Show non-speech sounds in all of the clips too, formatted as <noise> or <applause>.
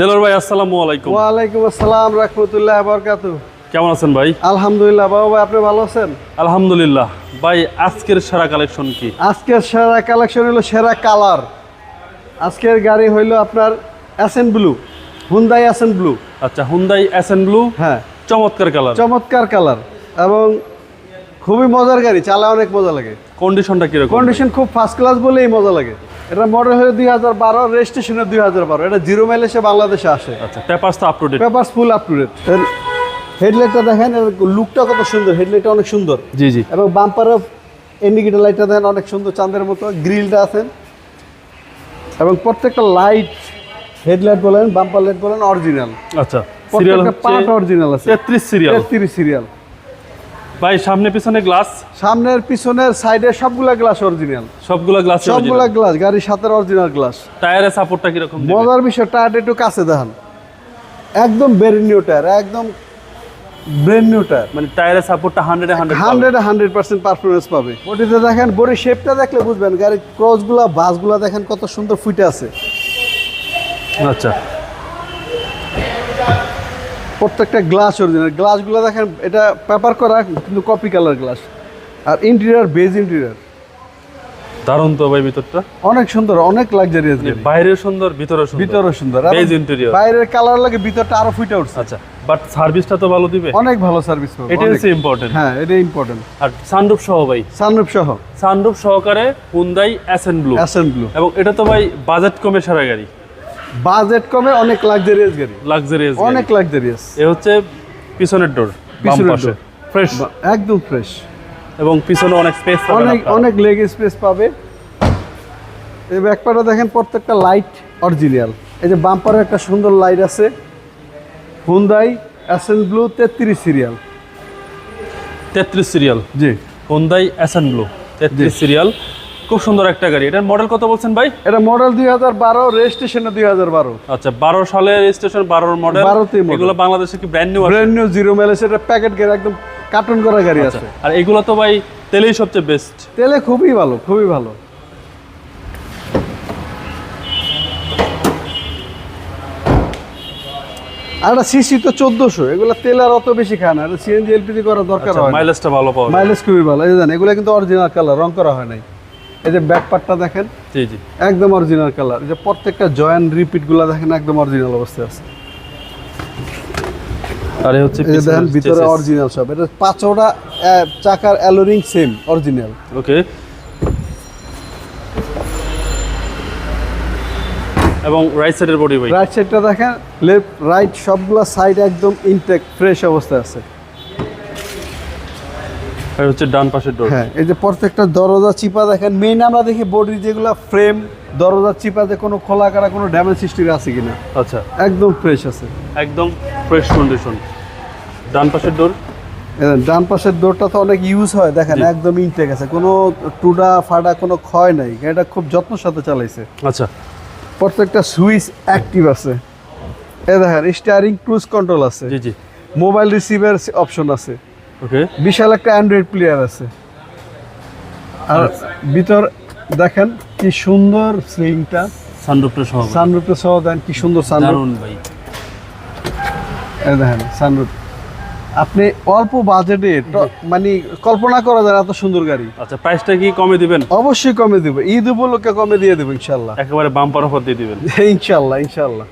দেলোর ভাই আসসালামু আলাইকুম। ওয়ালাইকুম আসসালাম রহমতুল্লাহ বরকাত কেমন আছেন ভাই? আলহামদুলিল্লাহ বাবা ভাই আপনি ভালো আছেন? আলহামদুলিল্লাহ। ভাই আজকের সেরা কালেকশন কি? আজকের সেরা কালেকশন হলো সেরা কালার। আজকের গাড়ি হইল আপনার অ্যাসেন ব্লু হুন্দাই অ্যাসেন ব্লু আচ্ছা হুন্দাই এসএন ব্লু হ্যাঁ। চমৎকার কালার। চমৎকার কালার এবং খুবই মজার গাড়ি চালা অনেক মজা লাগে। কন্ডিশনটা কীরকম? কন্ডিশন খুব ফার্স্ট ক্লাস বলেই মজা লাগে। এটা মডেল হলো দুই হাজার বারো রেজিস্ট্রেশনের দুই হাজার বারো। এটা জিরো মাইলেসে বাংলাদেশে আসে। আচ্ছা পেপারস তো up to date paper full up to date হেডলাইটটা দেখেন লুকটা কত সুন্দর। হেডলাইটটা অনেক সুন্দর। জি জি। এবং বাম্পারও ইন্ডিকেটর লাইটটা দেখেন অনেক সুন্দর। চাঁদের মতো গ্রিলটা আছেন এবং প্রত্যেকটা লাইট হেডলাইট বলেন বাম্পার লাইট বলেন অরিজিনাল আচ্ছা প্রত্যেকটা পার্ট অরিজিনাল আছে। তেত্রিশ সিরিয়াল তেত্রিশ সিরিয়াল ভাই সামনে পিছনে গ্লাস সামনের পিছনের সাইডে সবগুলা গ্লাস অরিজিনাল সবগুলা গ্লাস সবগুলা গ্লাস গাড়ির সাথে অরিজিনাল গ্লাস টায়ারের সাপোর্টটা কীরকম দিবে? মজার বিষয় টায়ারটা একটু কাছে দেখান। একদম ব্রেন নিউ টায়ার একদম ব্রেন নিউ টায়ার মানে টায়ারের সাপোর্টটা hundred hundred hundred hundred percent performance পাবে। বডিতে দেখেন বডি শেপটা দেখলে বুঝবেন গাড়ির ক্রসগুলা বাসগুলা দেখেন কত সুন্দর ফুটে আছে। আচ্ছা। প্রত্যেকটা গ্লাস অরিজিনাল গ্লাসগুলো দেখেন এটা পেপার করা কিন্তু কপি কালার গ্লাস আর ইন্টেরিয়ার বেজ ইন্টেরিয়ার দারুণ তো ভাই ভিতরটা। অনেক সুন্দর অনেক লাক্সারিয়াস বাইরের সুন্দর ভিতরে সুন্দর। ভিতরে সুন্দর। আর Beige বাইরের কালার লাগে ভিতরটা আরও ফুটে উঠছে আচ্ছা বাট সার্ভিসটা তো ভালো দিবে? অনেক ভালো সার্ভিস পাবে এটা হচ্ছে ইম্পর্টেন্ট হ্যাঁ এটা ইম্পর্টেন্ট আর সানরুফ সহ ভাই। সানরূপ সহ। সানরুফ সহকারে Hyundai Accent Blue Accent Blue এবং এটা তো ভাই বাজেট কমে সারা গাড়ি। বাজেট কমে অনেক লাক্সারিয়াস গাড়ি। লাক্সারিয়াস অনেক লাক্সারিয়াস এ হচ্ছে পিছনের ডোর পিছনের পাশে। ফ্রেশ একদম ফ্রেশ এবং পিছনে অনেক স্পেস অনেক অনেক লেগ স্পেস পাবে। এই ব্যাকপাটা দেখেন প্রত্যেকটা লাইট অরিজিনাল এই যে বাম্পারে একটা সুন্দর লাইট আছে। হুন্দাই অ্যাসেন ব্লু তেত্রিশ সিরিয়াল তেত্রিশ সিরিয়াল জি। হুন্দাই এসএন ব্লু তেত্রিশ সিরিয়াল খুব সুন্দর একটা গাড়ি। এটার মডেল কত বলছেন ভাই? এটা মডেল দুই হাজার বারো রেজিস্ট্রেশনে দুই হাজার বারো। আচ্ছা বারো সালের রেজিস্ট্রেশন বারোর মডেল 12 তেই model। এগুলো বাংলাদেশে কি ব্র্যান্ড নিউ আছে? ব্র্যান্ড নিউ জিরো মাইলেজ এটা প্যাকেট গাড়ি একদম কার্টুন করা গাড়ি আছে। আর এগুলো তো ভাই তেলেই সবচেয়ে বেস্ট তেলে খুবই ভালো খুবই ভালো। আর সিসি তো চোদ্দশো এগুলো তেল আর অত বেশি খায় না। সিএনজি এলপিজি করার দরকার হয় না। মাইলেজটা ভালো পাওয়া যায়। মাইলেজ খুবই ভালো এই জানেন এগুলো কিন্তু অরিজিনাল কালার রং করা হয় নাই। এই যে ব্যাক পার্টটা দেখেন জি জি। একদম অরিজিনাল কালার এই যে প্রত্যেকটা জয়েন্ট রিপিটগুলা দেখেন একদম অরিজিনাল অবস্থায় আছে। আর হচ্ছে দেখেন ভিতরে অরিজিনাল সব। এটা পাঁচটা চাকার অ্যালোরিং সেম অরিজিনাল ওকে এবং রাইট সাইডের বডি রাইট সাইডটা দেখেন লেফট রাইট সবগুলা সাইড একদম ইনটেক ফ্রেশ অবস্থায় আছে। হচ্ছে ডান পাশের ডোর হ্যাঁ এই যে প্রত্যেকটা দরজা চিপা দেখেন মেইন আমরা দেখি বডির যেগুলো ফ্রেম দরজা চিপাতে কোনো খোলা কাটা কোনো ড্যামেজ হিস্ট্রি আছে কিনা। আচ্ছা। একদম ফ্রেশ আছে। একদম ফ্রেশ কন্ডিশন ডান পাশের ডোর ডান পাশের ডোরটা তো অনেক ইউজ হয় দেখেন একদম ইনটেক আছে। কোনো টুডা ফাডা কোনো ক্ষয় নাই এটা খুব যত্নের সাথে চালাইছে। আচ্ছা। প্রত্যেকটা সুইচ অ্যাক্টিভ আছে। এ দেখেন স্টিয়ারিং ক্রুজ কন্ট্রোল আছে। জি জি। মোবাইল রিসিভার অপশন আছে। ওকে। বিশাল একটা অ্যান্ড্রয়েড প্লেয়ার আছে। আর ভিতর দেখেন কি সুন্দর স্লিংটা। সানরুফটা সহ। ভাই। সানরুফে সহ দেন কি সুন্দর সানরুফ ভাই। দেখেন সানরুফ আপনি অল্প বাজেটে মানে কল্পনা করা যায় এত সুন্দর গাড়ি। আচ্ছা প্রাইসটা কি কমে দিবেন? অবশ্যই কমে দেবো। ঈদ উপলক্ষে কমে দিয়ে দেবো ইনশাল্লাহ একেবারে বাম্পার অফার দিয়ে দিবেন। <laughs> ইনশাল্লাহ ইনশাল্লাহ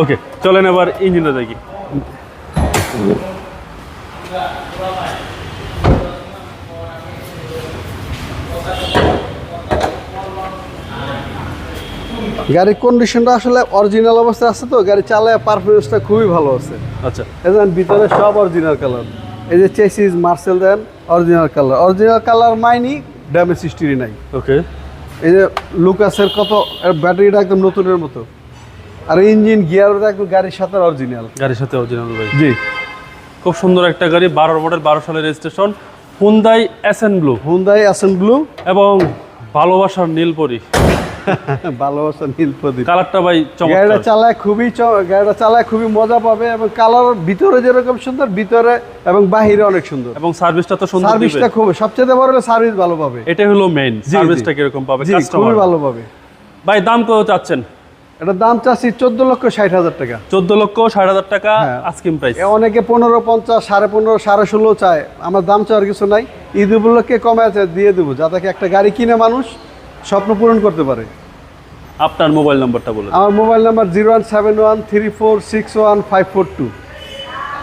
ওকে চলেন এবার ইঞ্জিনটা দেখি। গাড়ির কন্ডিশনটা আসলে অরিজিনাল অবস্থায় আছে তো গাড়ি চালায় পারফরমেন্সটা খুবই ভালো আছে। আচ্ছা। দেখেন ভিতরে সব অরিজিনাল কালার এই যে চেসিস মার্সেল দেন original colour original colour minor damage history নাই। ওকে এই যে লুকাসের কত ব্যাটারিটা একদম নতুনের মতো। আর ইঞ্জিন গিয়ার একদম গাড়ির সাথে অরিজিনাল গাড়ির সাথে অরিজিনাল ভাই। জি। খুব সুন্দর একটা গাড়ি বারো মডেল বারো সালের registration Hyundai Accent Blue Hyundai Accent Blue এবং ভালোবাসার নীলপরি <laughs> ভালোবাসা নীল প্রদীপ কালারটা ভাই গাড়িটা চালায় খুবই গাড়িটা চালায় খুবই মজা পাবে এবং কালার ভিতরে যেরকম সুন্দর ভিতরে এবং বাহিরে অনেক সুন্দর। এবং সার্ভিসটা তো সুন্দর সার্ভিসটা খুব সবচেয়ে বড় হলো সার্ভিস ভালো পাবে। এটা হলো মেইন সার্ভিসটা কীরকম পাবে? কাস্টমার ভালো পাবে। ভাই দাম কত চাচ্ছেন? এটার দাম চাচ্ছি চোদ্দ লক্ষ ষাট হাজার টাকা। চোদ্দ লক্ষ ষাট হাজার টাকা হ্যাঁ। আস্কিম প্রাইস অনেকে পনেরো পঞ্চাশ সাড়ে পনেরো সাড়ে ষোলো চায়। আমার দাম চাওয়ার কিছু নাই। ঈদ উপলক্ষে কমে আছে দিয়ে দেবো। যাতে কি একটা গাড়ি কিনে মানুষ স্বপ্ন পূরণ করতে পারে। আপনার মোবাইল নাম্বারটা বলুন আমার mobile number zero one seven one three four six one five four two.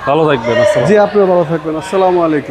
ভালো থাকবেন জি আপনিও ভালো থাকবেন। আসসালামু আলাইকুম।